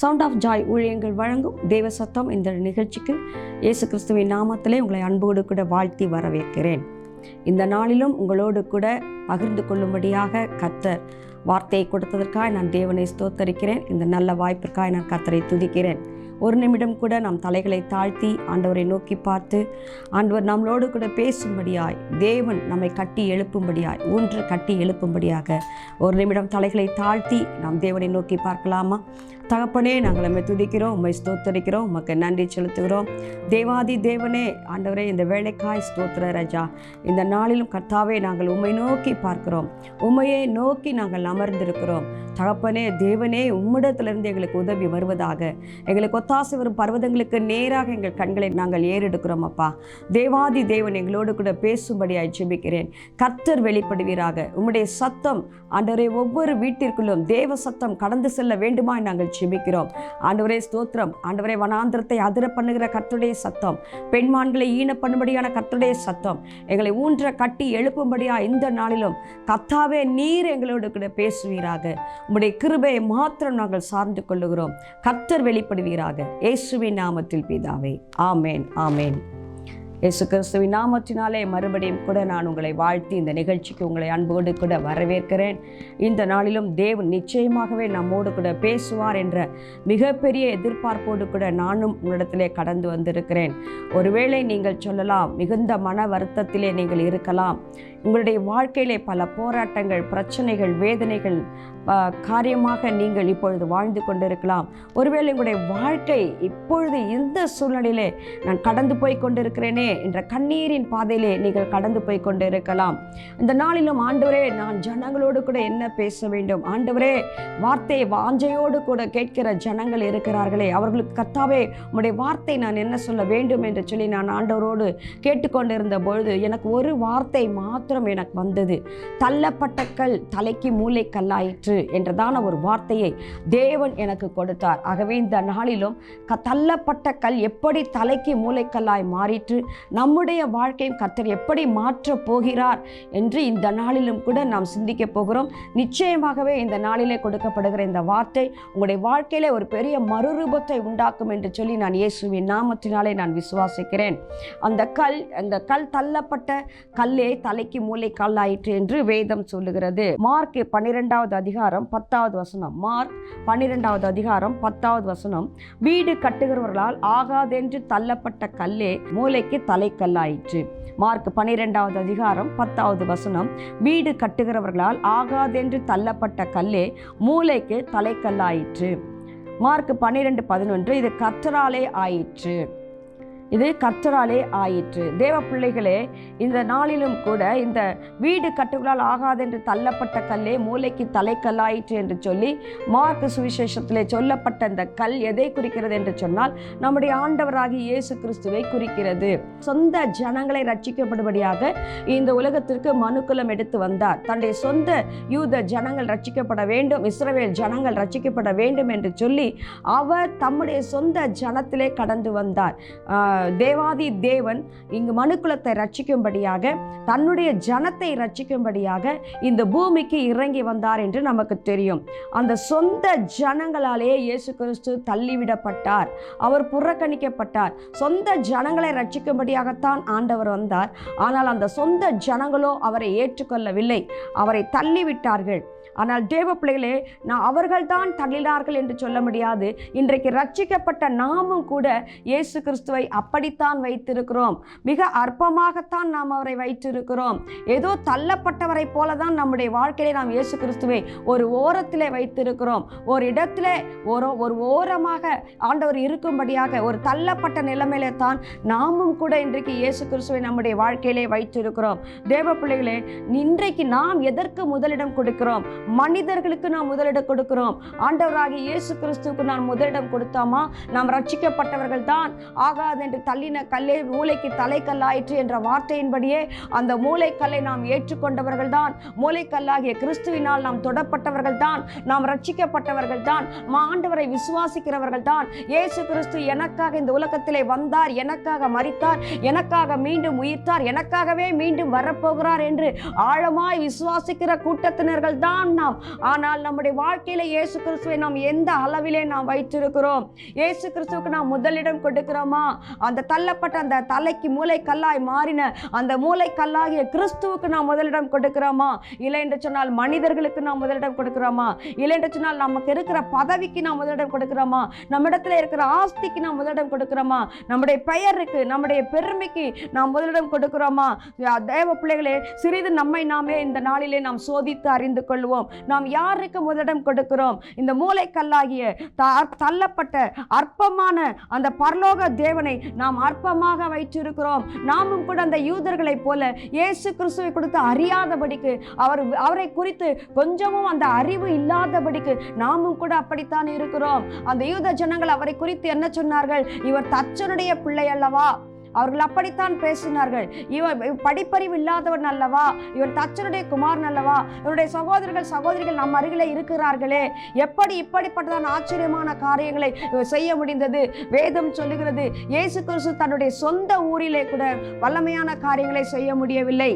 Sound of Joy ஊழியங்கள் வழங்கும் தேவ சத்தம் இந்த நிகழ்ச்சிக்கு இயேசு கிறிஸ்துவின் நாமத்திலே உங்களை அன்போடு கூட வாழ்த்தி வரவேற்கிறேன். இந்த நாளிலும் உங்களோடு கூட பகிர்ந்து கொள்ளும்படியாக கத்தர் வார்த்தையை கொடுத்ததற்காக நான் தேவனை ஸ்தோத்தரிக்கிறேன். இந்த நல்ல வாய்ப்பிற்காக நான் கத்தரை துதிக்கிறேன். ஒரு நிமிடம் கூட நாம் தலைகளை தாழ்த்தி ஆண்டவரை நோக்கி பார்த்து ஆண்டவர் நம்மளோடு கூட பேசும்படியாய் தேவன் நம்மை கட்டி எழுப்பும்படியாய் ஊன்று கட்டி எழுப்பும்படியாக ஒரு நிமிடம் தலைகளை தாழ்த்தி நாம் தேவனை நோக்கி பார்க்கலாமா? தகப்பனே நாங்கள் உண்மை துதிக்கிறோம் உம்மை ஸ்தோத்தரிக்கிறோம் உமக்கு நன்றி செலுத்துகிறோம். தேவாதி தேவனே ஆண்டவரே இந்த வேலைக்காய் ஸ்தோத்திர ராஜா. இந்த நாளிலும் கர்த்தாவே நாங்கள் உண்மை நோக்கி பார்க்கிறோம். உண்மையை நோக்கி நாங்கள் அமர்ந்திருக்கிறோம். தகப்பனே தேவனே உம்மிடத்திலிருந்து எங்களுக்கு உதவி வருவதாக. எங்களுக்கு ஒத்தாசை வரும் பர்வதங்களுக்கு நேராக எங்கள் கண்களை நாங்கள் ஏறெடுக்கிறோம் அப்பா. தேவாதி தேவன் எங்களோடு கூட பேசும்படியாய் ஜெபிக்கிறேன். கர்த்தர் வெளிப்படுவீராக. உம்முடைய சத்தம் ஆண்டவரே ஒவ்வொரு வீட்டிற்குள்ளும் தேவ சத்தம் கடந்து செல்ல வேண்டுமா நாங்கள் ஜெபிக்கிறோம் ஆண்டவரே ஸ்தோத்திரம். ஆண்டவரே வனாந்திரத்தை அதிர பண்ணுகிற கர்த்துடைய சத்தம். பெண்மான்களை ஈன பண்ணும்படியான கர்த்துடைய சத்தம். எங்களை ஊன்ற கட்டி எழுப்பும்படியா இந்த நாளிலும் கத்தாவே நீர் எங்களோடு கூட பேசுவீராக. உங்களுடைய கிருபையை மாத்திரம் நாங்கள் சார்ந்து கொள்ளுகிறோம். கர்த்தர் வெளிப்படுவீராக. இயேசுவின் நாமத்தில் பிதாவே. ஆமேன் ஆமேன். இயேசு கிறிஸ்துவின் நாமத்தினாலே மறுபடியும் கூட நான் உங்களை வாழ்த்தி இந்த நிகழ்ச்சிக்கு உங்களை அன்போடு கூட வரவேற்கிறேன். இந்த நாளிலும் தேவன் நிச்சயமாகவே நம்மோடு கூட பேசுவார் என்ற மிகப்பெரிய எதிர்பார்ப்போடு கூட நானும் உங்களிடத்திலே கடந்து வந்திருக்கிறேன். ஒருவேளை நீங்கள் சொல்லலாம் மிகுந்த மன வருத்தத்திலே நீங்கள் இருக்கலாம். உங்களுடைய வாழ்க்கையிலே பல போராட்டங்கள் பிரச்சனைகள் வேதனைகள் காரியமாக நீங்கள் இப்பொழுது வாழ்ந்து கொண்டிருக்கலாம். ஒருவேளை உங்களுடைய வாழ்க்கை இப்பொழுது இந்த சூழ்நிலையிலே நான் கடந்து போய் கொண்டிருக்கிறேனே என்ற கண்ணீரின் பாதையிலே நீங்கள் கடந்து போய் கொண்டிருக்கலாம். இந்த நாளிலும் ஆண்டவரே நான் ஜனங்களோடு கூட என்ன பேச வேண்டும்? ஆண்டவரே வார்த்தை வாஞ்சையோடு கூட கேட்கிற ஜனங்கள் இருக்கிறார்களே. அவர்களுக்கு கத்தாவே உங்களுடைய வார்த்தை நான் என்ன சொல்ல வேண்டும் என்று சொல்லி நான் ஆண்டவரோடு கேட்டுக்கொண்டிருந்த பொழுது எனக்கு ஒரு வார்த்தை மாத்திரம் எனக்கு வந்தது. தள்ளப்பட்ட கல் தலைக்கு மூளை கல்லாயிற்று என்றதான ஒரு வார்த்தையை தேவன் எனக்கு கொடுத்தார். ஆகவே இந்த நாளிலும் க தள்ளப்பட்ட கல் எப்படி தலைக்கு மூளைக்கல்லாய் மாறிற்று? நம்முடைய வாழ்க்கையும் கர்த்தர் எப்படி மாற்றப் போகிறார் என்று இந்த நாளிலும் கூட நாம் சிந்திக்க போகிறோம். நிச்சயமாகவே இந்த நாளிலே கொடுக்கப்படுகிற இந்த வார்த்தை உங்களுடைய வாழ்க்கையிலே ஒரு பெரிய மறுரூபத்தை உண்டாக்கும் என்று சொல்லி நான் இயேசுவின் நாமத்தினாலே நான் விசுவாசிக்கிறேன். அந்த கல் அந்த கல் தள்ளப்பட்ட கல்லே தலைக்கு மூளை கல்லாயிற்று என்று வேதம் சொல்லுகிறது. மார்க் பன்னிரெண்டாவது அதிகாரம் பத்தாவது வசனம். மார்க் பன்னிரெண்டாவது அதிகாரம் பத்தாவது வசனம். வீடு கட்டுகிறவர்களால் ஆகாதென்று தள்ளப்பட்ட கல்லே மூளைக்கு தலைக்கல்லாயிற்று. மார்க் பன்னிரெண்டாவது அதிகாரம் பத்தாவது வசனம். வீடு கட்டுகிறவர்களால் ஆகாதென்று தள்ளப்பட்ட கல்லே மூளைக்கு தலைக்கல்லாயிற்று. மார்க் பன்னிரெண்டு பதினொன்று இது கற்றராலே ஆயிற்று. இது கர்த்தராலே ஆயிற்று. தேவ பிள்ளைகளே இந்த நாளிலும் கூட இந்த வீடு கட்டுகளால் ஆகாதென்று தள்ளப்பட்ட கல்லே மூளைக்கு தலைக்கல்லாயிற்று என்று சொல்லி மார்க் சுவிசேஷத்திலே சொல்லப்பட்ட இந்த கல் எதை குறிக்கிறது என்று சொன்னால் நம்முடைய ஆண்டவராகிய இயேசு கிறிஸ்துவை குறிக்கிறது. சொந்த ஜனங்களை ரட்சிக்கப்படும்படியாக இந்த உலகத்திற்கு மனுக்குலம் எடுத்து வந்தார். தன்னுடைய சொந்த யூத ஜனங்கள் ரட்சிக்கப்பட வேண்டும் இஸ்ரவேல் ஜனங்கள் ரட்சிக்கப்பட வேண்டும் என்று சொல்லி அவர் தம்முடைய சொந்த ஜனத்திலே கடந்து வந்தார். தேவாதி தேவன் இங்கு மனுக்குலத்தை ரட்சிக்கும்படியாக தன்னுடைய ஜனத்தை ரட்சிக்கும்படியாக இந்த பூமிக்கு இறங்கி வந்தார் என்று நமக்கு தெரியும். அந்த சொந்த ஜனங்களாலேயே இயேசு கிறிஸ்து தள்ளிவிடப்பட்டார். அவர் புறக்கணிக்கப்பட்டார். சொந்த ஜனங்களை ரட்சிக்கும்படியாகத்தான் ஆண்டவர் வந்தார். ஆனால் அந்த சொந்த ஜனங்களோ அவரை ஏற்றுக்கொள்ளவில்லை. அவரை தள்ளிவிட்டார்கள். ஆனால் தேவ பிள்ளைகளே நான் அவர்கள்தான் தள்ளினார்கள் என்று சொல்ல முடியாது. இன்றைக்கு ரட்சிக்கப்பட்ட நாமும் கூட இயேசு கிறிஸ்துவை அப்படித்தான் வைத்திருக்கிறோம். மிக அற்பமாகத்தான் நாம் அவரை வைத்திருக்கிறோம். ஏதோ தள்ளப்பட்டவரை போல தான் நம்முடைய வாழ்க்கையிலே நாம் இயேசு கிறிஸ்துவை ஒரு ஓரத்திலே வைத்திருக்கிறோம். ஒரு இடத்துல ஒரு ஒரு ஓரமாக ஆண்டவர் இருக்கும்படியாக ஒரு தள்ளப்பட்ட நிலைமையிலே தான் நாமும் கூட இன்றைக்கு இயேசு கிறிஸ்துவை நம்முடைய வாழ்க்கையிலே வைத்திருக்கிறோம். தேவ பிள்ளைகளே இன்றைக்கு நாம் எதற்கு முதலிடம் கொடுக்கிறோம்? மனிதர்களுக்கு நாம் முதலிடம் கொடுக்கிறோம். ஆண்டவராகிய இயேசு கிறிஸ்துவுக்கு நான் முதலிடம் கொடுத்தாமா? நாம் ரட்சிக்கப்பட்டவர்கள் தான். ஆகாது என்று தள்ளின கல்லே மூளைக்கு தலைக்கல்லாயிற்று என்ற வார்த்தையின்படியே அந்த மூளைக்கல்லை நாம் ஏற்றுக்கொண்டவர்கள் தான். மூளைக்கல்லாகிய கிறிஸ்துவினால் நாம் தொடப்பட்டவர்கள் தான். நாம் ரட்சிக்கப்பட்டவர்கள் தான். ஆண்டவரை விசுவாசிக்கிறவர்கள் தான். இயேசு கிறிஸ்து எனக்காக இந்த உலகத்திலே வந்தார். எனக்காக மறித்தார் எனக்காக மீண்டும் உயிர்த்தார். எனக்காகவே மீண்டும் வரப்போகிறார் என்று ஆழமாய் விசுவாசிக்கிற கூட்டத்தினர்கள் தான் நாம் ஆனால் நம்முடைய வாழ்க்கையில இயேசு கிறிஸ்துவை நாம் எந்த அளவிலே நாம் வைத்திருக்கிறோம்? இயேசு கிறிஸ்துவுக்கு நாம் முதலிடம் கொடுக்கிறோமா? அந்த தள்ளப்பட்ட அந்த தலைக்கு மூளை கல்லாய் மாறின அந்த மூளை கல்லாகிய கிறிஸ்துவுக்கு நாம் முதலிடம் கொடுக்கிறோமா? இல்லை என்று சொன்னால் மனிதர்களுக்கு நாம் முதலிடம் கொடுக்கிறோமா? இல்லை என்று சொன்னால் நமக்கு இருக்கிற பதவிக்கு நாம் முதலிடம் கொடுக்கிறோமா? நம்ம இடத்துல இருக்கிற ஆஸ்திக்கு நாம் முதலிடம் கொடுக்கிறோமா? நம்முடைய பெயருக்கு நம்முடைய பெருமைக்கு நாம் முதலிடம் கொடுக்கிறோமா? தேவ பிள்ளைகளே சிறிது நம்மை நாமே இந்த நாளிலே நாம் சோதித்து அறிந்து கொள்வோம். நாம் யாருக்கு முதலிடம் கொடுக்கிறோம்? இந்த மூளைக்கல்லாகிய த- தள்ளப்பட்ட அற்பமான அந்த பரலோக தேவனை நாம் அற்பமாக வைச்சிருக்கிறோம் நாமும் கூட அந்த யூதர்களைப் போல இயேசு கிறிஸ்துவை கொடுத்து அறியாதபடிக்கு அவர் அவரை குறித்து கொஞ்சமும் அந்த அறிவு இல்லாதபடிக்கு நாமும் கூட அப்படித்தான் இருக்கிறோம். அந்த யூத ஜனங்கள் அவரை குறித்து என்ன சொன்னார்கள்? இவர் தச்சனுடைய பிள்ளை அல்லவா? அவர்கள் அப்படித்தான் பேசினார்கள். இவன் படிப்பறிவு இல்லாதவன் அல்லவா? இவன் தச்சனுடைய குமாரன் அல்லவா? இவருடைய சகோதரர்கள் சகோதரிகள் நம் அருகிலே இருக்கிறார்களே. எப்படி இப்படிப்பட்டதான ஆச்சரியமான காரியங்களை செய்ய முடிந்தது? வேதம் சொல்லுகிறது இயேசு கிறிஸ்து தன்னுடைய சொந்த ஊரிலே கூட வல்லமையான காரியங்களை செய்ய முடியவில்லை.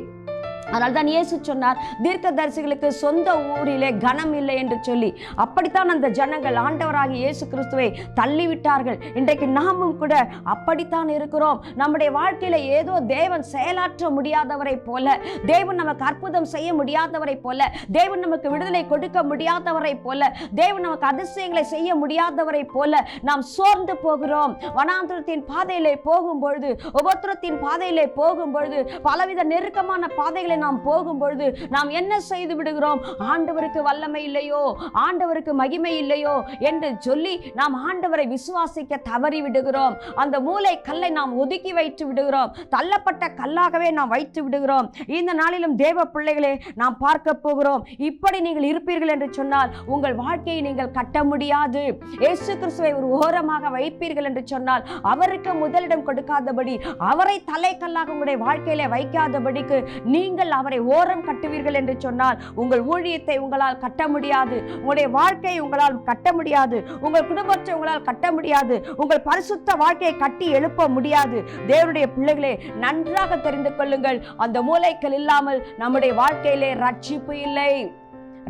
அதனால் தான் இயேசு சொன்னார் தீர்க்கதரிசிகளுக்கு சொந்த ஊரிலே கனம் இல்லை என்று சொல்லி. அப்படித்தான் அந்த ஜனங்கள் ஆண்டவராக இயேசு கிறிஸ்துவை தள்ளிவிட்டார்கள். இன்றைக்கு நாமும் கூட அப்படித்தான் இருக்கிறோம். நம்முடைய வாழ்க்கையில் ஏதோ தேவன் செயலாற்ற முடியாதவரை போல தேவன் நமக்கு அற்புதம் செய்ய முடியாதவரை போல தேவன் நமக்கு விடுதலை கொடுக்க முடியாதவரை போல தேவன் நமக்கு அதிசயங்களை செய்ய முடியாதவரை போல நாம் சோர்ந்து போகிறோம். வனாந்திரத்தின் பாதையிலே போகும்பொழுது உபத்திரத்தின் பாதையிலே போகும்பொழுது பலவித நெருக்கமான பாதைகளை நாம் போகும்பொழுது நாம் என்ன செய்து விடுகிறோம்? ஆண்டவருக்கு வல்லமை இல்லையோ? ஆண்டவருக்கு மகிமை இல்லையோ? என்று சொல்லி நாம் ஆண்டவரை விசுவாசிக்க தவறி விடுகிறோம். அந்த மூளை கல்லை நாம் ஒதுக்கி வைத்து விடுகிறோம். தள்ளப்பட்ட கல்லாகவே நாம் வைத்து விடுகிறோம். இந்த நாளிலும் தேவ பிள்ளைகளே நாம் பார்க்க போகிறோம். இப்படி நீங்கள் இருப்பீர்கள் என்று சொன்னால் உங்கள் வாழ்க்கையை நீங்கள் கட்ட முடியாது. இயேசு கிறிஸ்துவை ஒரு ஓரமாக வைப்பீர்கள் என்று சொன்னால் அவருக்கு முதலிடம் கொடுக்காதபடி அவரை தலைக்கல்லாக உங்களுடைய வாழ்க்கையில வைக்காதபடிக்கு நீங்கள் அவரை ஓரம் கட்டுவீர்கள் என்று சொன்னால் உங்கள் ஊழியத்தை உங்களால் கட்ட முடியாது உங்களுடைய வாழ்க்கையை உங்களால் கட்ட முடியாது உங்கள் குடும்பத்தை உங்களால் கட்ட முடியாது உங்கள் பரிசுத்த வாழ்க்கையை கட்டி எழுப்ப முடியாது. தேவனுடைய பிள்ளைகளே நன்றாக தெரிந்து கொள்ளுங்கள். அந்த மூளைகள் இல்லாமல் நம்முடைய வாழ்க்கையிலே ரட்சிப்பு இல்லை.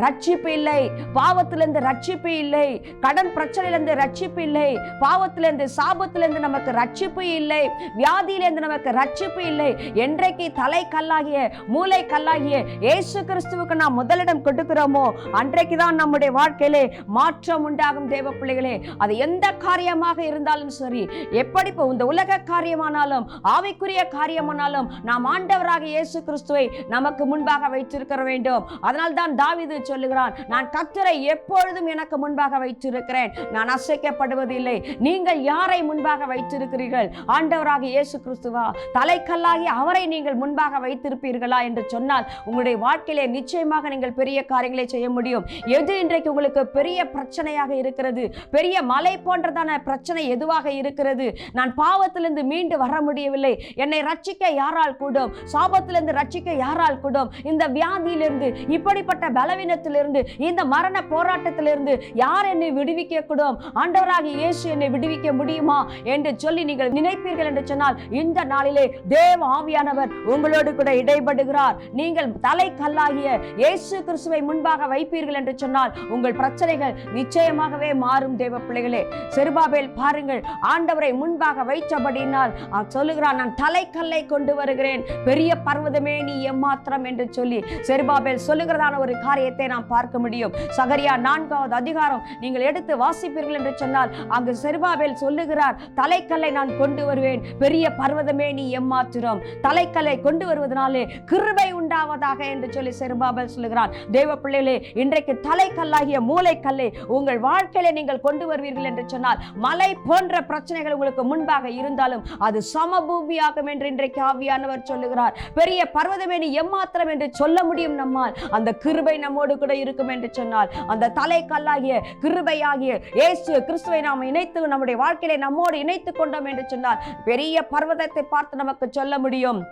ரட்சிப்பு இல்லை. பாவத்திலிருந்து ரட்சிப்பு இல்லை. கடன் பிரச்சனையிலிருந்து ரட்சிப்பு இல்லை. பாவத்திலிருந்து சாபத்திலிருந்து நமக்கு ரட்சிப்பு இல்லை. வியாதியிலிருந்து நமக்கு ரட்சிப்பு இல்லை. என்றைக்கு தலை கல்லாகிய மூளை கல்லாகிய இயேசு கிறிஸ்துவுக்கு நாம் முதலிடம் கொடுக்கிறோமோ அன்றைக்கு தான் நம்முடைய வாழ்க்கையிலே மாற்றம் உண்டாகும் தேவ பிள்ளைகளே. அது எந்த காரியமாக இருந்தாலும் சரி எப்படி இப்போ இந்த உலக காரியமானாலும் ஆவிக்குரிய காரியமானாலும் நாம் ஆண்டவராக இயேசு கிறிஸ்துவை நமக்கு முன்பாக வைத்திருக்க வேண்டும். அதனால்தான் தாவிது சொல்லுகிறான் நான் கத்தரை எப்பொழுதும் எனக்கு முன்பாக வைத்திருக்கிறேன். நான் அசைக்கப்படுவதில்லை. நீங்கள் யாரை முன்பாக வைத்திருக்கிறீர்கள்? ஆண்டவராக இயேசு கிறிஸ்துவா தலைக்கல்லாகி அவரை நீங்கள் முன்பாக வைத்திருப்பீர்களா என்று சொன்னால் உங்களுடைய வாழ்க்கையிலே நிச்சயமாக நீங்கள் பெரிய காரியங்களை செய்ய முடியும். எது இன்றைக்கு உங்களுக்கு பெரிய பிரச்சனையாக இருக்கிறது? பெரிய மலை போன்றதான பிரச்சனை எதுவாக இருக்கிறது? நான் பாவத்திலிருந்து மீண்டு வர முடியவில்லை. என்னை ரட்சிக்க யாரால் கூடும்? சாபத்திலிருந்து ரட்சிக்க யாரால் கூடும்? இந்த வியாதியிலிருந்து இப்படிப்பட்ட பலவீன பலவீனத்திலிருந்து இந்த மரண போராட்டத்திலிருந்து யார் என்னை விடுவிக்க கூடும் ஆண்டவராக இயேசு என்னை விடுவிக்க முடியுமா? என்று சொல்லி நீங்கள் நினைப்பீர்கள் என்று சொன்னால் இந்த நாளிலே தேவ ஆவியானவர் உங்களோடு கூட இடைபடுகிறார். நீங்கள் தலை கல்லாகிய இயேசு கிறிஸ்துவை முன்பாக வைப்பீர்கள் என்று சொன்னால் உங்கள் பிரச்சனைகள் நிச்சயமாகவே மாறும் தேவ பிள்ளைகளே. செருபாபேல் பாருங்கள் ஆண்டவரை முன்பாக வைத்தபடினால் சொல்லுகிறான் நான் தலைக்கல்லை கொண்டு வருகிறேன். பெரிய பர்வதமே நீ எம்மாத்திரம் என்று சொல்லி செருபாபேல் சொல்லுகிறதான ஒரு காரியத்தை காரியத்தை நாம் பார்க்க முடியும். சகரியா நான்காவது அதிகாரம். நீங்கள் எடுத்து வாசிப்பீர்கள் என்று சொன்னால் அங்கு செருபாபேல் சொல்லுகிறார் தலைக்கல்லை நான் கொண்டு வருவேன். பெரிய பர்வதமே நீ எம்மாத்திரம். தலைக்கல்லை கொண்டு வருவதனாலே கிருபை உண்டாவதாக என்று சொல்லி செருபாபேல் சொல்லுகிறான் தேவ பிள்ளைகளே இன்றைக்கு தலைக்கல்லாகிய மூளைக்கல்லை உங்கள் வாழ்க்கையில நீங்கள் கொண்டு வருவீர்கள் என்று சொன்னால் மலை போன்ற பிரச்சனைகள் உங்களுக்கு முன்பாக இருந்தாலும் அது சமபூமியாகும் என்று இன்றைக்கு ஆவியானவர் சொல்லுகிறார். பெரிய பர்வதமே நீ எம்மாத்திரம் என்று சொல்ல முடியும் நம்மால். அந்த கிருபை நம்மோடு கூட இருக்கும் என்று சொன்னால் அந்த தலைக்கல்லாகிய கிருபையாகிய இயேசு கிறிஸ்துவை நாம் இணைத்து நம்முடைய வாழ்க்கையை நம்மோடு இணைத்து கொண்டோம் என்று சொன்னால் பெரிய பர்வதத்தை பார்த்து நமக்கு சொல்ல முடியும்.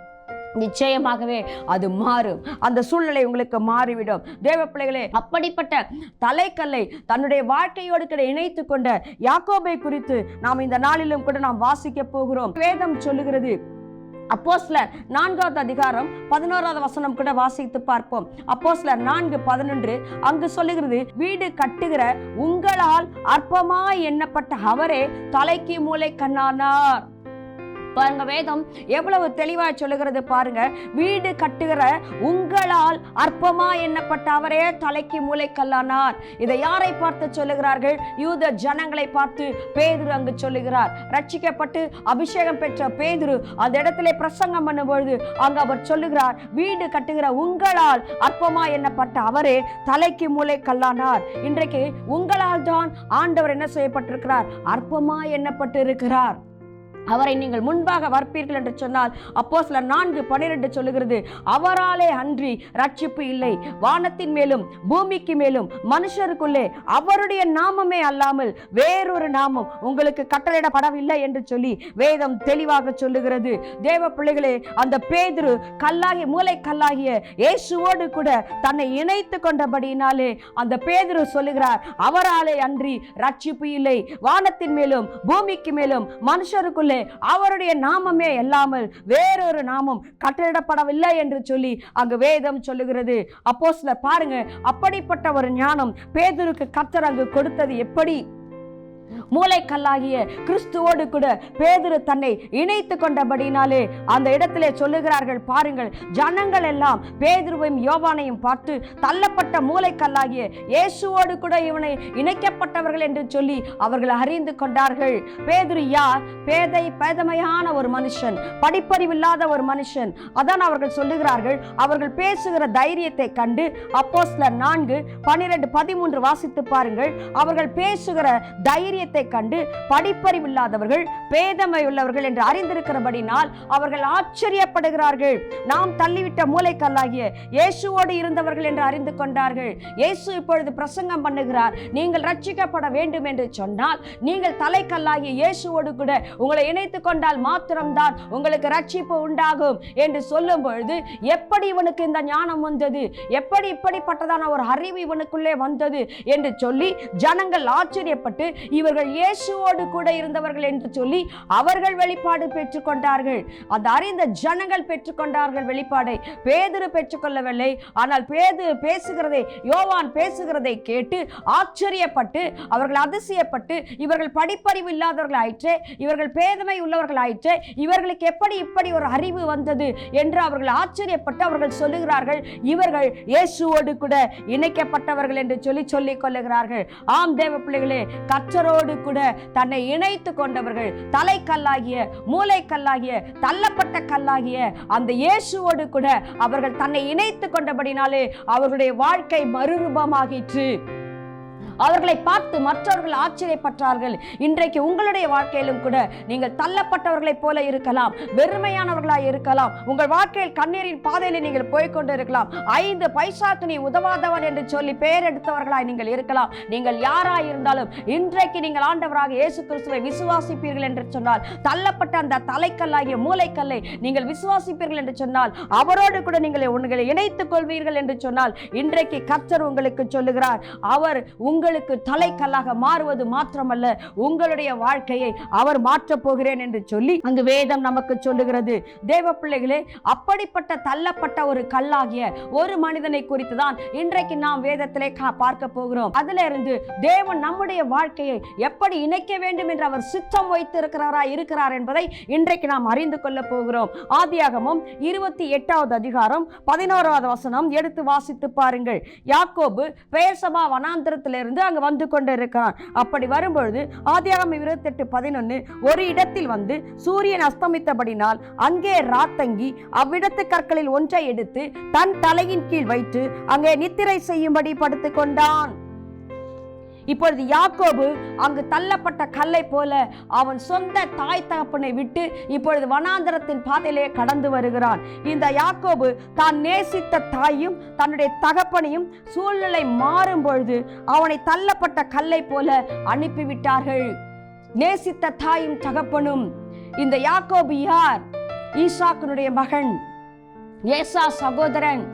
நிச்சயமாகவே அது மாறும். அந்த சூழ்நிலை உங்களுக்கு மாறிவிடும். தேவ பிள்ளைகளே அப்படிப்பட்ட தலைக்கல்லை தன்னுடைய வாழ்க்கையோடு கூட இணைத்து கொண்ட யாக்கோபை குறித்து நாம் இந்த நாளிலும் கூட நாம் வாசிக்க போகிறோம். வேதம் சொல்லுகிறது அப்போஸ்லர் நான்காவது அதிகாரம் பதினோராவது வசனம் கூட வாசித்து பார்ப்போம். அப்போஸ்லர் நான்கு பதினொன்று அங்கு சொல்லுகிறது வீடு கட்டுகிற உங்களால் அற்பமாய் எண்ணப்பட்ட அவரே தலைக்கு மூளை கண்ணானார். பாருங்க வேதம் எவ்வளவு தெளிவாக சொல்லுகிறது பாருங்க. வீடு கட்டுகிற உங்களால் அற்பமா எண்ணப்பட்ட அவரே தலைக்கு மூளைக்கல்லானார். இதை யாரை பார்த்து சொல்லுகிறார்கள்? யூத ஜனங்களை பார்த்து பேதுரு அங்கு சொல்லுகிறார். ரட்சிக்கப்பட்டு அபிஷேகம் பெற்ற பேதுரு அந்த இடத்துல பிரசங்கம் பண்ணும்பொழுது அங்கு அவர் சொல்லுகிறார் வீடு கட்டுகிற உங்களால் அற்பமா எண்ணப்பட்ட அவரே தலைக்கு மூளை கல்லானார் இன்றைக்கு உங்களால் தான் ஆண்டவர் என்ன செய்யப்பட்டிருக்கிறார்? அற்பமா எண்ணப்பட்டு இருக்கிறார். அவரை நீங்கள் முன்பாக வற்பீர்கள் என்று சொன்னால் அப்போ சில நான்கு பனிரெண்டு சொல்லுகிறது அவராலே அன்றி ரட்சிப்பு இல்லை. வானத்தின் மேலும் பூமிக்கு மேலும் மனுஷருக்குள்ளே அவருடைய நாமமே அல்லாமல் வேறொரு நாமம் உங்களுக்கு கட்டளையிடப்படவில்லை என்று சொல்லி வேதம் தெளிவாக சொல்லுகிறது. தேவ பிள்ளைகளே அந்த பேதுரு கல்லாகி மூளை கல்லாகிய இயேசுவோடு கூட தன்னை இணைத்து கொண்டபடியினாலே அந்த பேதுரு சொல்லுகிறார் அவராலே அன்றி ரட்சிப்பு இல்லை. வானத்தின் மேலும் பூமிக்கு மேலும் மனுஷருக்குள்ளே அவருடைய நாமமே இல்லாமல் வேறொரு நாமம் கட்டளிடப்படவில்லை என்று சொல்லி அங்கு வேதம் சொல்லுகிறது. அப்போ பாருங்க அப்படிப்பட்ட ஒரு ஞானம் பேதருக்கு கத்தர் அங்கு கொடுத்தது எப்படி? மூளைக்கல்லாகிய கிறிஸ்துவோடு கூட பேதுரு தன்னை இணைத்து கொண்டபடினாலே அந்த இடத்திலே சொல்லுகிறார்கள் பாருங்கள் ஜனங்கள் எல்லாம் பேதுருவையும் யோவானையும் பார்த்து தள்ளப்பட்ட மூளைக்கல்லாகிய இயேசுவோடு கூட இவனை இணைக்கப்பட்டவர்கள் என்று சொல்லி அவர்கள் அறிந்து கொண்டார்கள். பேதுரு யார்? பேதை பேதமையான ஒரு மனுஷன் படிப்பறிவில்லாத ஒரு மனுஷன். அதான் அவர்கள் சொல்லுகிறார்கள் அவர்கள் பேசுகிற தைரியத்தை கண்டு அப்போஸ்லர் நான்கு பனிரெண்டு பதிமூன்று வாசித்து பாருங்கள். அவர்கள் பேசுகிற தைரியத்தை கண்டு படிப்பறிவில்லாதவர்கள் பேதமை உள்ளவர்கள் என்று அறிந்திருக்கிறபடினால் அவர்கள் ஆச்சரியப்படுகிறார்கள். நாம் தள்ளிவிட்ட மூளைக்கல்லாகிய இயேசுவோடு இருந்தவர்கள் என்று அறிந்து கொண்டார்கள். இயேசு இப்பொழுது பிரசங்கம் பண்ணுகிறார் நீங்கள் ரட்சிக்கப்பட வேண்டும் என்று சொன்னால் நீங்கள் தலைக்கல்லாகிய இயேசுவோடு கூட உங்களை இணைத்து கொண்டால் மாத்திரம்தான் உங்களுக்கு ரட்சிப்பு உண்டாகும் என்று சொல்லும் பொழுது எப்படி இவனுக்கு இந்த ஞானம் வந்தது? எப்படி இப்படிப்பட்டதான ஒரு அறிவு இவனுக்குள்ளே வந்தது? என்று சொல்லி ஜனங்கள் ஆச்சரியப்பட்டு இவர்கள் இயேசுவோடு கூட இருந்தவர்கள் என்று சொல்லி அவர்கள் வெளிப்பாடு பெற்றுக்கொண்டார்கள். அந்த அறிந்த ஜனங்கள் பெற்றுக்கொண்டார்கள் வெளிப்பாடை. பேதிரு பெற்றுக்கொள்ளவில்லை. ஆனால் பேது பேசுகிறதை யோவான் பேசுகிறதை கேட்டு ஆச்சரியப்பட்டு அவர்கள் அதிசயப்பட்டு இவர்கள் படிப்பறிவு இல்லாதவர்கள் ஆயிற்றே இவர்கள் பேதமை உள்ளவர்கள் ஆயிற்றே இவர்களுக்கு எப்படி இப்படி ஒரு அறிவு வந்தது என்று அவர்கள் ஆச்சரியப்பட்டு அவர்கள் சொல்லுகிறார்கள். இவர்கள் இயேசுவோடு கூட இணைக்கப்பட்டவர்கள் என்று சொல்லி சொல்லிக் கொள்ளுகிறார்கள். ஆம் தேவ பிள்ளைகளே கற்றரோடு கூட தன்னை இணைத்து கொண்டவர்கள் தலைக்கல்லாகிய மூளைக்கல்லாகிய தள்ளப்பட்ட கல்லாகிய அந்த இயேசுவோடு கூட அவர்கள் தன்னை இணைத்து கொண்டபடினாலே அவர்களுடைய வாழ்க்கை மறுரூபமாகிற்று. அவர்களை பார்த்து மற்றவர்கள் ஆச்சரியப்பட்டார்கள். இன்றைக்கு உங்களுடைய வாழ்க்கையிலும் கூட நீங்கள் தள்ளப்பட்டவர்களைப் போல இருக்கலாம் வெறுமையானவர்களாய் இருக்கலாம். உங்கள் வாழ்க்கையில் கண்ணீரின் பாதையில் நீங்கள் போய்க்கொண்டு இருக்கலாம் ஐந்து பைசாக்கு நீ உதவாதவன் என்று சொல்லி பெயர் எடுத்தவர்களாய் நீங்கள் இருக்கலாம். நீங்கள் யாராய் இருந்தாலும் இன்றைக்கு நீங்கள் ஆண்டவராக இயேசு கிறிஸ்துவை விசுவாசிப்பீர்கள் என்று சொன்னால் தள்ளப்பட்ட அந்த தலைக்கல்லாகிய மூளைக்கல்லை நீங்கள் விசுவாசிப்பீர்கள் என்று சொன்னால் அவரோடு கூட நீங்கள் உங்களை இணைத்துக் கொள்வீர்கள் என்று சொன்னால் இன்றைக்கு கர்த்தர் உங்களுக்கு சொல்லுகிறார் அவர் உங்கள் உங்களுக்கு தலைக்கல்லாக மாறுவது மாத்திரமல்ல உங்களுடைய வாழ்க்கையை அவர் மாற்றப் போகிறேன் என்று சொல்லி அங்கு வேதம் நமக்கு சொல்லுகிறது. தேவ பிள்ளைகளே அப்படிப்பட்ட தள்ளப்பட்ட ஒரு கல்லாகிய ஒரு மனிதனை குறித்து தான் இன்றைக்கு நாம் வேதத்திலே பார்க்க போகிறோம். அதுல இருந்து தேவன் நம்முடைய வாழ்க்கையை எப்படி இணைக்க வேண்டும் என்று அவர் சித்தம் வைத்திருக்கிறாரா இருக்கிறார் என்பதை இன்றைக்கு நாம் அறிந்து கொள்ள போகிறோம். ஆதியாகமும் இருபத்தி எட்டாவது அதிகாரம் பதினோராவது வசனம் எடுத்து வாசித்து பாருங்கள். யாக்கோபு பேர்சபா வனாந்திரத்திலிருந்து அங்கு வந்து கொண்டிருக்கிறான். அப்படி வரும்பொழுது ஆதியாகம் இருபத்தெட்டு பதினொன்று ஒரு இடத்தில் வந்து சூரியன் அஸ்தமித்தபடினால் அங்கே ராத்தங்கி அவ்விடத்து கற்களில் ஒன்றை எடுத்து தன் தலையின் கீழ் வைத்து அங்கே நித்திரை செய்யும்படி படுத்துக்கொண்டான். இப்பொழுது யாக்கோபு அங்கு தள்ளப்பட்ட கல்லை போல அவன் சொந்த தாய் தகப்பனை விட்டு இப்பொழுது வனாந்தரத்தின் பாதையிலே கடந்து வருகிறான். இந்த யாக்கோபு தான் நேசித்த தாயும் தன்னுடைய தகப்பனையும் சூழ்நிலை மாறும் பொழுது அவனை தள்ளப்பட்ட கல்லை போல அனுப்பிவிட்டார்கள். நேசித்த தாயும் தகப்பனும். இந்த யாக்கோபு யார்? ஈசாக்கினுடைய மகன். ஏசா சகோதரன்.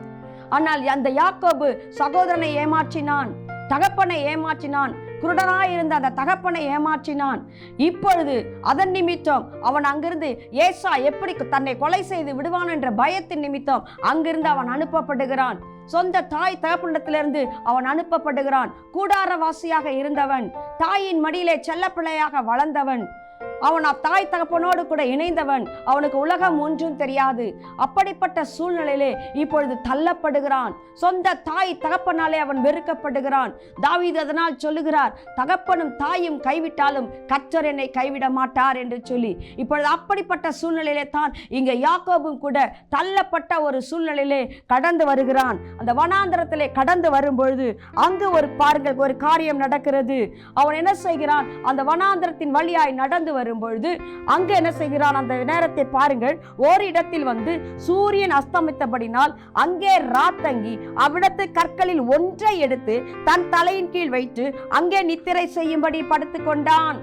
ஆனால் அந்த யாக்கோபு சகோதரனை ஏமாற்றினான். தகப்பனை ஏமாற்றினான். குருடனாய் இருந்த அந்த தகப்பனை ஏமாற்றினான். இப்பொழுது அதன் நிமித்தம் அவன் அங்கிருந்து ஏசா எப்படி தன்னை கொலை செய்து விடுவான் என்ற பயத்தின் நிமித்தம் அங்கிருந்து அவன் அனுப்பப்படுகிறான். சொந்த தாய் தகப்பனிடத்திலிருந்து அவன் அனுப்பப்படுகிறான். கூடாரவாசியாக இருந்தவன் தாயின் மடியிலே செல்லப்பிள்ளையாக வளர்ந்தவன். அவன் தாய் தகப்பனோடு கூட இணைந்தவன். அவனுக்கு உலகம் ஒன்றும் தெரியாது. அப்படிப்பட்ட சூழ்நிலையிலே இப்பொழுது தள்ளப்படுகிறான். சொந்த தாய் தகப்பனாலே அவன் வெறுக்கப்படுகிறான். தாவீது அதனால் சொல்லுகிறார் தகப்பனும் தாயும் கைவிட்டாலும் கற்றர் என்னை கைவிட மாட்டார் என்று சொல்லி. இப்பொழுது அப்படிப்பட்ட சூழ்நிலையிலே தான் இங்க யாக்கோபும் கூட தள்ளப்பட்ட ஒரு சூழ்நிலையிலே கடந்து வருகிறான். அந்த வனாந்திரத்திலே கடந்து வரும்பொழுது அங்கு ஒரு பாருங்கள் ஒரு காரியம் நடக்கிறது. அவன் என்ன செய்கிறான்? அந்த வனாந்திரத்தின் வழியாய் நடந்து வரும்பொழுது அங்கு என்ன செய்கிறான்? அந்த நேரத்தை பாருங்கள். ஓரிடத்தில் வந்து சூரியன் அஸ்தமித்தபடினால் அங்கே ராத்தங்கி அவ்விடத்து கற்களில் ஒன்றை எடுத்து தன் தலையின் கீழ் வைத்து அங்கே நித்திரை செய்யும்படி படுத்துக் கொண்டான்.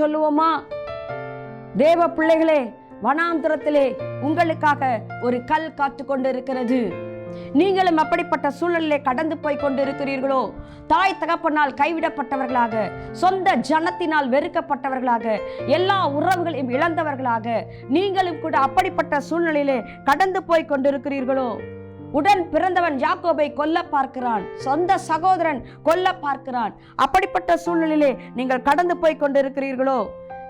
சொல்லுவோமா? தேவ பிள்ளைகளே வனாந்திரத்திலே உங்களுக்காக ஒரு கல் காத்து கொண்டிருக்கிறது. நீங்களும் அப்படிப்பட்ட சூழலிலே கடந்து போய் கொண்டிருக்கிறீர்களோ? தாய் தகப்பனால் கைவிடப்பட்டவர்களாக சொந்த ஜனத்தினால் வெறுக்கப்பட்டவர்களாக எல்லா உறவுகளையும் இழந்தவர்களாக நீங்களும் கூட அப்படிப்பட்ட சூழ்நிலையிலே கடந்து போய் கொண்டிருக்கிறீர்களோ? உடன் பிறந்தவன் யாக்கோபை கொல்ல பார்க்கிறான் சொந்த சகோதரன் கொல்ல பார்க்கிறான். அப்படிப்பட்ட சூழ்நிலையிலே நீங்கள் கடந்து போய் கொண்டிருக்கிறீர்களோ?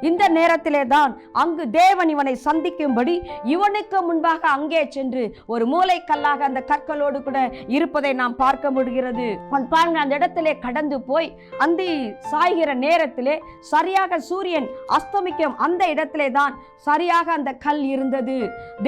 இந்த நேரத்திலே தான் அங்கு தேவன் இவனை சந்திக்கும்படி இவனுக்கு முன்பாக அங்கே சென்று ஒரு மூளைக்கல்லாக அந்த கற்களோடு கூட இருப்பதை நாம் பார்க்க முடிகிறது. பாருங்க அந்த இடத்திலே கடந்து போய் அந்தி சாய்கிற நேரத்திலே சரியாக சூரியன் அஸ்தமிக்கும் அந்த இடத்திலே தான் சரியாக அந்த கல் இருந்தது.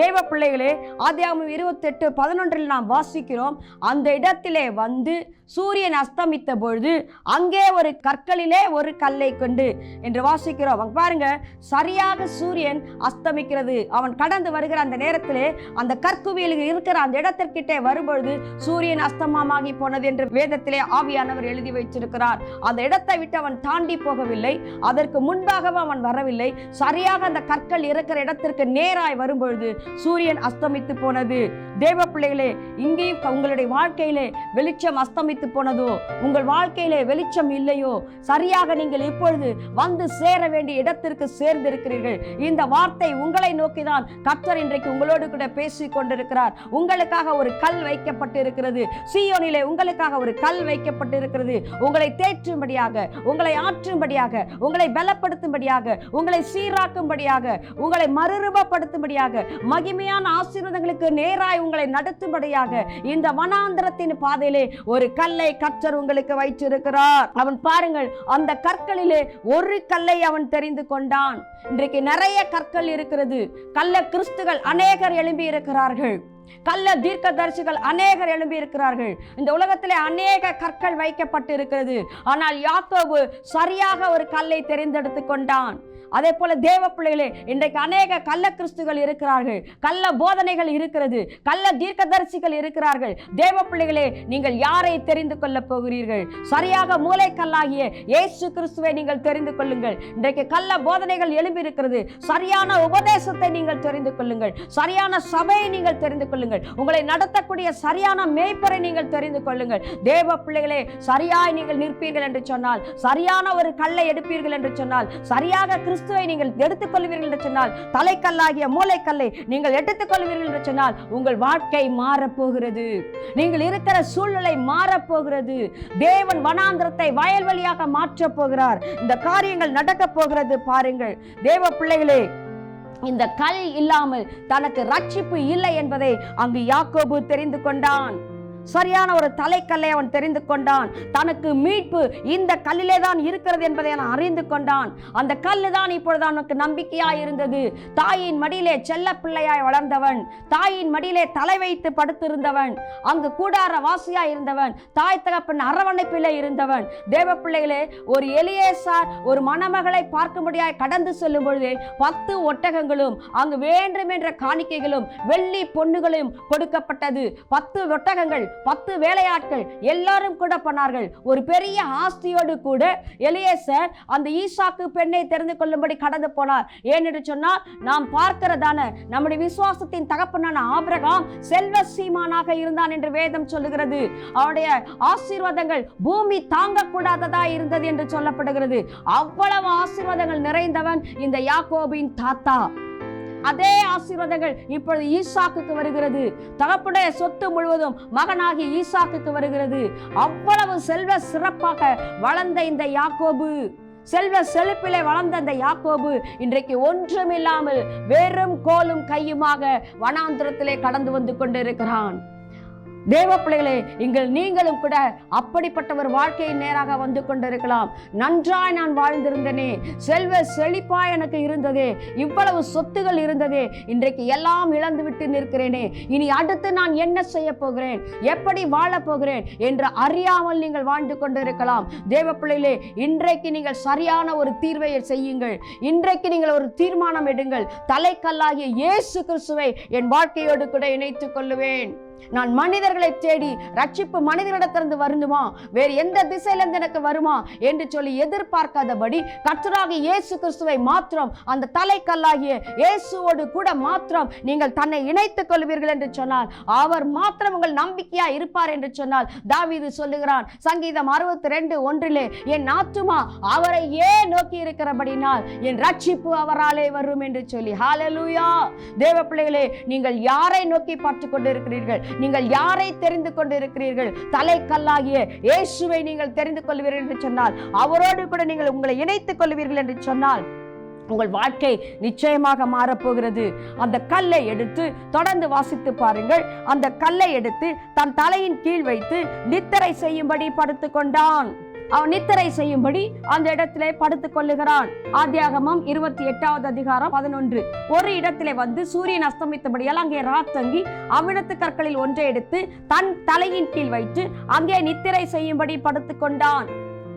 தேவ பிள்ளைகளே ஆதியாகமம் இருபத்தெட்டு பதினொன்றில் நாம் வாசிக்கிறோம் அந்த இடத்திலே வந்து சூரியன் அஸ்தமித்த பொழுது அங்கே ஒரு கற்களிலே ஒரு கல்லை கொண்டு என்று வாசிக்கிறோம். அங்க பாருங்க சரியாக சூரியன் அஸ்தமிக்கிறது. அவன் கடந்து வருகிற அந்த நேரத்திலே அந்த கற்குவியில் இருக்கிற அந்த இடத்திற்கிட்டே வரும்பொழுது சூரியன் அஸ்தமமாகி போனது என்று வேதத்திலே ஆவியானவர் எழுதி வைச்சிருக்கிறார் அந்த இடத்தை விட்டு அவன் தாண்டி போகவில்லை. அதற்கு முன்பாகவும் அவன் வரவில்லை. சரியாக அந்த கற்கள் இருக்கிற இடத்திற்கு நேராய் வரும்பொழுது சூரியன் அஸ்தமித்து போனது. தேவ பிள்ளைகளே இங்கேயும் உங்களுடைய வாழ்க்கையிலே வெளிச்சம் அஸ்தமி அஸ்தமித்து போனதோ? உங்கள் வாழ்க்கையிலே வெளிச்சம் இல்லையோ? சரியாக நீங்கள் இப்பொழுது வந்து சேர வேண்டிய இடத்திற்கு சேர்ந்திருக்கிறீர்கள். இந்த வார்த்தை உங்களை நோக்கிதான் கர்த்தர் இன்றைக்கு உங்களோடு கூட பேசிக் கொண்டிருக்கிறார். உங்களுக்காக ஒரு கல் வைக்கப்பட்டு இருக்கிறது சீயோனிலே உங்களுக்காக ஒரு கல் வைக்கப்பட்டு இருக்கிறது உங்களை தேற்றும்படியாக உங்களை ஆற்றும்படியாக உங்களை பலப்படுத்தும்படியாக உங்களை சீராக்கும்படியாக உங்களை மறுரூபப்படுத்தும்படியாக மகிமையான ஆசீர்வாதங்களுக்கு நேராய் உங்களை நடத்தும்படியாக இந்த வனாந்திரத்தின் பாதையிலே ஒரு கல் கல்லை கற்றர் உங்களுக்கு வைத்திருக்கிறார். அவன் பாருங்கள் அந்த கற்களிலே ஒரு கல்லை அவன் தெரிந்து கொண்டான். இன்றைக்கு நிறைய கற்கள் இருக்கிறது. கள்ள கிறிஸ்துகள் அநேகர் எழும்பி இருக்கிறார்கள். கள்ள தீர்க்கதரிசிகள் அநேகர் எழும்பி இருக்கிறார்கள். இந்த உலகத்திலே அநேக கற்கள் வைக்கப்பட்டு இருக்கிறது ஆனால் யாக்கோபு சரியாக ஒரு கல்லை தெரிந்தெடுத்து கொண்டான். அதே போல தேவ பிள்ளைகளே இன்றைக்கு அநேக கள்ள கிறிஸ்துகள் இருக்கிறார்கள். கள்ள போதனைகள் இருக்கிறது. கள்ள தீர்க்கதரிசிகள் இருக்கிறார்கள். தேவ பிள்ளைகளே நீங்கள் யாரை தெரிந்து கொள்ள போகிறீர்கள்? சரியாக மூளைக்கல்லாகிய இயேசு கிறிஸ்துவை நீங்கள் தெரிந்து கொள்ளுங்கள். இன்றைக்கு கள்ள போதனைகள் எழும்பி இருக்கிறது சரியான உபதேசத்தை நீங்கள் தெரிந்து கொள்ளுங்கள். சரியான சபையை நீங்கள் தெரிந்து கொள்ளுங்கள். உங்களை நடத்தக்கூடிய சரியான மேய்ப்பரை நீங்கள் தெரிந்து கொள்ளுங்கள். தேவ பிள்ளைகளே சரியாய் நீங்கள் நிற்பீர்கள் என்று சொன்னால் சரியான ஒரு கல்லை எடுப்பீர்கள் என்று சொன்னால் சரியாக கிறிஸ்துவை நீங்கள் எடுத்துக்கொள்வீர்கள் என்று சொன்னால் தலைக்கல்லாகிய மூளைக்கல்லை நீங்கள் எடுத்துக்கொள்வீர்கள் என்று சொன்னால் உங்கள் வாழ்க்கை மாறப்போகிறது. நீங்கள் இருக்கிற சூழ்நிலை மாறப்போகிறது. தேவன் வனாந்திரத்தை வயல்வெளியாக மாற்றப் போகிறார். இந்த காரியங்கள் நடக்கப் போகிறது பாருங்கள். தேவ பிள்ளைகளே இந்த கல் இல்லாமல் தனக்கு ரட்சிப்பு இல்லை என்பதை அங்கு யாக்கோபு தெரிந்து கொண்டான். சரியான ஒரு தலைக்கல்லை அவன் தெரிந்து கொண்டான். தனக்கு மீட்பு இந்த கல்லிலே தான் இருக்கிறது என்பதை அவன் அறிந்து கொண்டான். அந்த கல்லு தான் இப்பொழுது அவனுக்கு நம்பிக்கையாய் இருந்தது. தாயின் மடியிலே செல்ல பிள்ளையாய் வளர்ந்தவன். தாயின் மடியிலே தலை வைத்து படுத்திருந்தவன். அங்கு கூடார வாசியாய் இருந்தவன். தாய் தகப்பன் அரவணைப்பிலே இருந்தவன். தேவ பிள்ளைகளே ஒரு எளியேசார் ஒரு மணமகளை பார்க்கும்படியாய் கடந்து செல்லும் பொழுது பத்து ஒட்டகங்களும் அங்கு வேண்டும் என்ற காணிக்கைகளும் வெள்ளி பொன்னுகளும் கொடுக்கப்பட்டது. பத்து ஒட்டகங்கள் பத்து வேலையாட்கள் எல்லாரும் கூட பண்ணார்கள். ஒரு பெரிய ஆஸ்தியோடு கூட எலியேசர் அந்த ஈசாக்கு பெண்ணை தெரிந்து கொள்ளும்படி கடந்து போனார். ஏனென்று சொன்னால் நாம் பார்க்கிறதான நம்முடைய விசுவாசத்தின் தகப்பனான ஆபிரகாம் செல்வ சீமானாக இருந்தான் என்று வேதம் சொல்லுகிறது. அவனுடைய ஆசீர்வாதங்கள் பூமி தாங்கக்கூடாததா இருந்தது என்று சொல்லப்படுகிறது. அவ்வளவு ஆசீர்வாதங்கள் நிறைந்தவன் இந்த யாக்கோபின் தாத்தா. அதே ஆசீர்வாதங்கள் இப்பொழுது ஈசாக்குக்கு வருகிறது. தகப்புடைய சொத்து முழுவதும் மகனாகி ஈசாக்குக்கு வருகிறது. அவ்வளவு செல்வ சிறப்பாக வளர்ந்த இந்த யாக்கோபு. செல்வ செழிப்பிலே வளர்ந்த அந்த யாக்கோபு இன்றைக்கு ஒன்றுமில்லாமல் வெறும் கோலும் கையுமாக வனாந்திரத்திலே கடந்து வந்து கொண்டிருக்கிறான். தேவ பிள்ளைகளே எங்கள் நீங்களும் கூட அப்படிப்பட்ட ஒரு வாழ்க்கையை நேராக வந்து கொண்டிருக்கலாம். நன்றாய் நான் வாழ்ந்திருந்தனே. செல்வ செழிப்பாய் எனக்கு இருந்ததே. இவ்வளவு சொத்துகள் இருந்ததே. இன்றைக்கு எல்லாம் இழந்து விட்டு நிற்கிறேனே. இனி அடுத்து நான் என்ன செய்ய போகிறேன்? எப்படி வாழப் போகிறேன்? என்று அறியாமல் நீங்கள் வாழ்ந்து கொண்டிருக்கலாம். தேவ பிள்ளைகளே இன்றைக்கு நீங்கள் சரியான ஒரு தீர்வை செய்யுங்கள். இன்றைக்கு நீங்கள் ஒரு தீர்மானம் எடுங்கள். தலைக்கல்லாகிய இயேசு கிறிஸ்துவை என் வாழ்க்கையோடு கூட இணைத்துக் கொள்ளுவேன். நான் மனிதர்களை தேடி ரட்சிப்பு மனிதர்களிடத்திலிருந்து வருந்துமா? வேறு எந்த திசையிலிருந்து எனக்கு வருமா? என்று சொல்லி எதிர்பார்க்காதபடி கர்த்தராகிய இயேசு கிறிஸ்துவை மாத்திரம் அந்த தலைக்கல்லாகிய இயேசுவோடு கூட மாத்திரம் நீங்கள் தன்னை இணைத்துக் கொள்வீர்கள் என்று சொன்னால் அவர் மாத்திரம் உங்கள் நம்பிக்கையா இருப்பார் என்று சொன்னால் தாவிது சொல்லுகிறான் சங்கீதம் அறுபத்தி ரெண்டு ஒன்றிலே என் ஆத்துமா அவரை ஏன் நோக்கி இருக்கிறபடினால் என் ரட்சிப்பு அவராலே வரும் என்று சொல்லி ஹாலலூயா தேவ பிள்ளைகளே நீங்கள் யாரை நோக்கி பார்த்து கொண்டிருக்கிறீர்கள்? நீங்கள் யாரை தெரிந்து கொண்டிருக்கிறீர்கள்? தலைக்கல்லாகிய இயேசுவை நீங்கள் தெரிந்து கொள்வீர்கள் என்று சொன்னால் அவரோடு கூட நீங்கள் உங்களை இணைத்துக் கொள்வீர்கள் என்று சொன்னால் உங்கள் வாழ்க்கை நிச்சயமாக மாறப்போகிறது. அந்த கல்லை எடுத்து தொடர்ந்து வாசித்து பாருங்கள். அந்த கல்லை எடுத்து தன் தலையின் கீழ் வைத்து நித்தரை செய்யும்படி படுத்துக் கொண்டான் அவன் நித்திரை செய்யும்படி அந்த இடத்திலே படுத்துக் கொள்ளுகிறான். ஆதியாகமம் இருபத்தி எட்டாவது அதிகாரம் பதினொன்று. ஒரு இடத்திலே வந்து சூரியன் அஸ்தமித்தபடியால் அங்கே ராத்தங்கி அவ்விடத்து கற்களில் ஒன்றை எடுத்து தன் தலையின் கீழ் வைத்து அங்கே நித்திரை செய்யும்படி படுத்துக் கொண்டான்.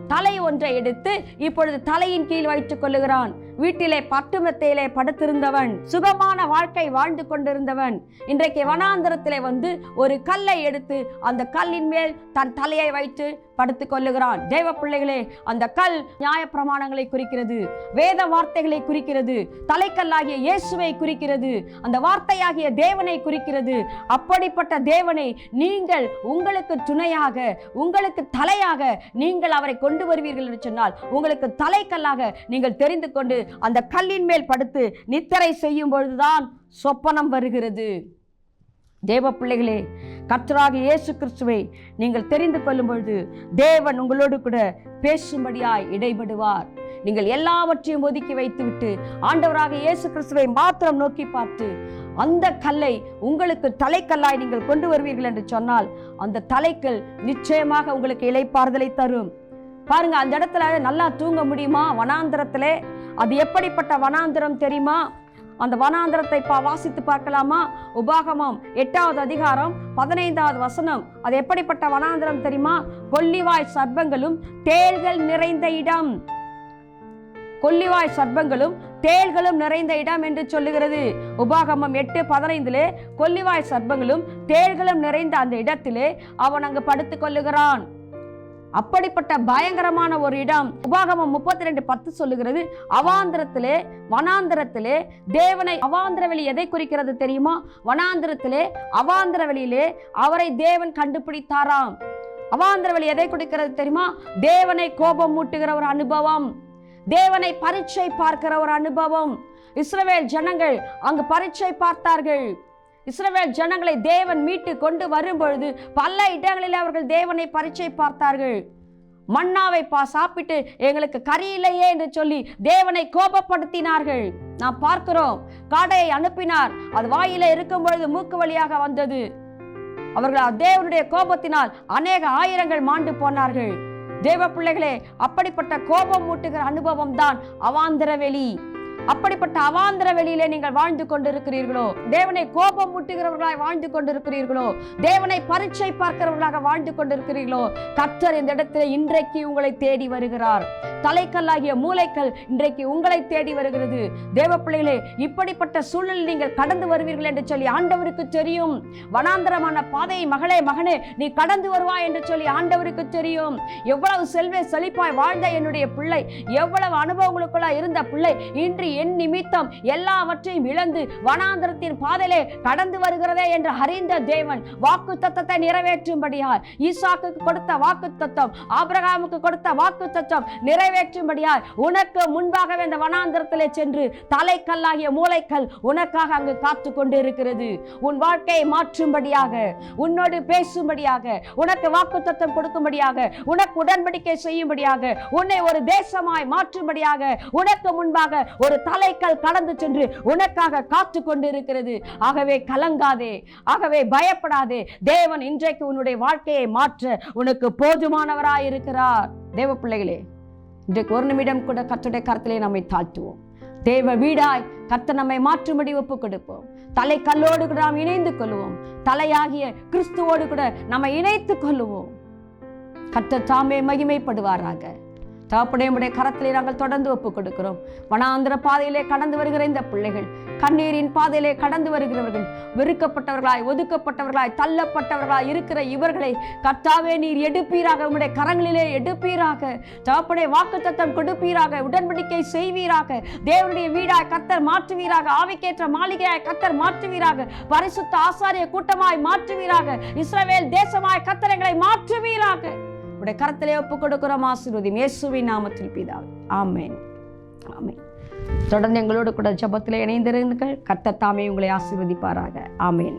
தலை ஒன்றை எடுத்து இப்பொழுது தலையின் கீழ் வைத்துக் கொள்ளுகிறான். வீட்டிலே பட்டுமத்தையிலே படுத்திருந்தவன் சுகமான வாழ்க்கை வாழ்ந்து கொண்டிருந்தவன். இன்றைக்கு வனாந்தரத்திலே வந்து ஒரு கல்லை எடுத்து அந்த கல்லின் மேல் தன் தலையை வைத்து படுத்துக் கொள்ளுகிறான். தேவ பிள்ளைகளே அந்த கல் நியாய பிரமாணங்களை குறிக்கிறது வேத வார்த்தைகளை குறிக்கிறது தலைக்கல்லாகிய இயேசுவை குறிக்கிறது அந்த வார்த்தையாகிய தேவனை குறிக்கிறது. அப்படிப்பட்ட தேவனை நீங்கள் உங்களுக்கு துணையாக உங்களுக்கு தலையாக நீங்கள் அவரை கொண்டு வருவீர்கள் என்று சொன்னால் உங்களுக்கு தலைக்கல்லாக நீங்கள் தெரிந்து கொண்டு அந்த கல்லின் மேல் படுத்து நித்திரை செய்யும் பொழுதுதான் சொப்பனம் வருகிறது. தேவ பிள்ளைகளே கர்த்தராக இயேசு கிறிஸ்துவை நீங்கள் தெரிந்து கொள்ளும் பொழுது தேவன் உங்களோடு கூட பேசும்படியாய் இடைபடுவார். நீங்கள் எல்லாவற்றையும் ஒதுக்கி வைத்துவிட்டு ஆண்டவராக இயேசு கிறிஸ்துவை மாத்திரம் நோக்கி பார்த்து அந்த கல்லை உங்களுக்கு தலைக்கல்லாய் நீங்கள் கொண்டு வருவீர்கள் என்று சொன்னால் அந்த தலைக்கல் நிச்சயமாக உங்களுக்கு இலைப்பாறுதலை தரும். பாருங்க அந்த இடத்துல நல்லா தூங்க முடியுமா? வனாந்திரத்திலே அது எப்படிப்பட்ட வனாந்திரம் தெரியுமா? அந்த வனாந்திரத்தை பா வாசித்து பார்க்கலாமா? உபாகமம் எட்டாவது அதிகாரம் பதினைந்தாவது வசனம். அது எப்படிப்பட்ட வனாந்திரம் தெரியுமா? கொல்லிவாய் சர்ப்பங்களும் தேள்கள் நிறைந்த இடம். கொல்லிவாய் சர்ப்பங்களும் தேள்களும் நிறைந்த இடம் என்று சொல்லுகிறது. உபாகமம் எட்டு பதினைந்திலே கொல்லிவாய் சர்ப்பங்களும் தேள்களும் நிறைந்த அந்த இடத்திலே அவன் அங்கு படுத்துக் கொள்ளுகிறான். அப்படிப்பட்ட பயங்கரமான ஒரு இடம். உபாகமம் முப்பத்தி ரெண்டு பத்து சொல்லுகிறது அவாந்திரத்திலே வனாந்திரத்திலே தேவனை அவாந்திர வெளி எதை குறிக்கிறது தெரியுமா? வனாந்திரத்திலே அவாந்திர வெளியிலே அவரை தேவன் கண்டுபிடித்தாராம். அவாந்திர வெளி எதை குறிக்கிறது தெரியுமா? தேவனை கோபம் மூட்டுகிற ஒரு அனுபவம். தேவனை பரீட்சை பார்க்கிற ஒரு அனுபவம். இஸ்ரவேல் ஜனங்கள் அங்கு பரீட்சை பார்த்தார்கள். இஸ்ரவேல் ஜனங்களை தேவன் மீட்டு கொண்டு வரும்பொழுது பல இடங்களில் அவர்கள் தேவனை பரீட்சை பார்த்தார்கள். மன்னாவை பா சாப்பிட்டு எங்களுக்கு கறி இல்லையே என்று சொல்லி தேவனை கோபப்படுத்தினார்கள். நாம் பார்க்கிறோம் காடையை அனுப்பினார். அது வாயில இருக்கும் பொழுது மூக்கு வழியாக வந்தது. அவர்கள் தேவனுடைய கோபத்தினால் அநேக ஆயிரங்கள் மாண்டு போனார்கள். தேவ பிள்ளைகளே அப்படிப்பட்ட கோபம் மூட்டுகிற அனுபவம் தான் அவாந்திர வெளி அப்படிப்பட்ட அவாந்திர வெளியிலே நீங்கள் வாழ்ந்து கொண்டிருக்கிறீர்களோ? தேவனை கோபம் முட்டுகிறவர்களாய் வாழ்ந்து கொண்டிருக்கிறீர்களோ? தேவனை பரீட்சை பார்க்கிறவர்களாக வாழ்ந்து கொண்டிருக்கிறீர்களோ? கர்த்தர் இந்த இடத்துல இன்றைக்கு உங்களை தேடி வருகிறார். தலைக்கல்லாகிய மூளைக்கல் இன்றைக்கு உங்களை தேடி வருகிறது. தேவ பிள்ளைகளே இப்படிப்பட்ட சூழலில் நீங்கள் கடந்து வருவீர்கள் என்று சொல்லி ஆண்டவருக்கு தெரியும். வனாந்தரமான பாதையை மகளே மகனே நீ கடந்து வருவாய் என்று சொல்லி ஆண்டவருக்கு தெரியும். எவ்வளவு செல்வே செழிப்பாய் வாழ்ந்த என்னுடைய பிள்ளை எவ்வளவு அனுபவங்களுக்குள்ள இருந்த பிள்ளை இன்று என் நிமித்தம் எல்லாவற்றையும் இழந்து வனாந்திரத்தின் பாதையிலே கடந்து வருகிறதே என்று அறிந்த தேவன் வாக்கு தத்தத்தை நிறைவேற்றும்படியாய் ஈசாக்கு கொடுத்த வாக்கு தத்தம் ஆபிரகாமுக்கு கொடுத்த வாக்கு தத்தம் நிறைவேற்றும்படியாய் உனக்கு முன்பாகவே இந்த வனாந்திரத்திலே சென்று தலைக்கல்லாகிய மூளைக்கல் உனக்காக அங்கு காத்து கொண்டு இருக்கிறது உன் வாழ்க்கையை மாற்றும்படியாக உன்னோடு பேசும்படியாக உனக்கு வாக்கு தத்தம் கொடுக்கும்படியாக உனக்கு உடன்படிக்கை செய்யும்படியாக உன்னை ஒரு தேசமாய் மாற்றும்படியாக உனக்கு முன்பாக ஒரு தலைக்கல் கடந்து சென்று உனக்காக காத்து கொண்டு இருக்கிறது ஆகவே கலங்காதே ஆகவே பயப்படாதே. தேவன் இன்றைக்கு உன்னுடைய வாழ்க்கையை மாற்ற உனக்கு போதுமானவராய் இருக்கிறார் தேவ பிள்ளைகளே இன்றைக்கு ஒரு நிமிடம் கூட கத்துடைய கருத்திலே நம்மை தாழ்த்துவோம். தேவ வீடாய் கத்த நம்மை மாற்றும்படி ஒப்பு கொடுப்போம் தலை கல்லோடு கூட நாம் இணைந்து கொள்வோம். தலையாகிய கிறிஸ்துவோடு கூட நம்மை இணைத்துக் கொள்வோம். கத்த தாமே மகிமைப்படுவாராக. தகப்படையுடைய கரத்திலே நாங்கள் தொடர்ந்து ஒப்புக் கொடுக்கிறோம் வனாந்திர பாதையிலே கடந்து வருகிற இந்த பிள்ளைகள் கண்ணீரின் பாதையிலே கடந்து வருகிறவர்கள் வெறுக்கப்பட்டவர்களாய் ஒதுக்கப்பட்டவர்களாய் தள்ளப்பட்டவர்களாய் இருக்கிற இவர்களை கர்த்தாவே நீர் எடுப்பீராக உம்முடைய கரங்களிலே எடுப்பீராக தகப்படைய வாக்குத்தத்தம் கொடுப்பீராக உடன்படிக்கை செய்வீராக தேவனுடைய வீடாய் கத்தர் மாற்றுவீராக ஆவிக்கேற்ற மாளிகையாய் கத்தர் மாற்றுவீராக பரிசுத்த ஆசாரிய கூட்டமாய் மாற்றுவீராக இஸ்ரவேல் தேசமாய் கத்தரங்களை மாற்றுவீராக. உடைய கரத்திலே ஒப்பு கொடுக்கிறோம் ஆசிர்வதி இயேசுவின் நாமத்தில் பிதாவே. ஆமேன். ஆமேன். தொடர்ந்து எங்களோடு கூட ஜபத்தில் இணைந்திருங்கள். கர்த்தர் தாமே உங்களை ஆசீர்வதிப்பாராக. ஆமேன்.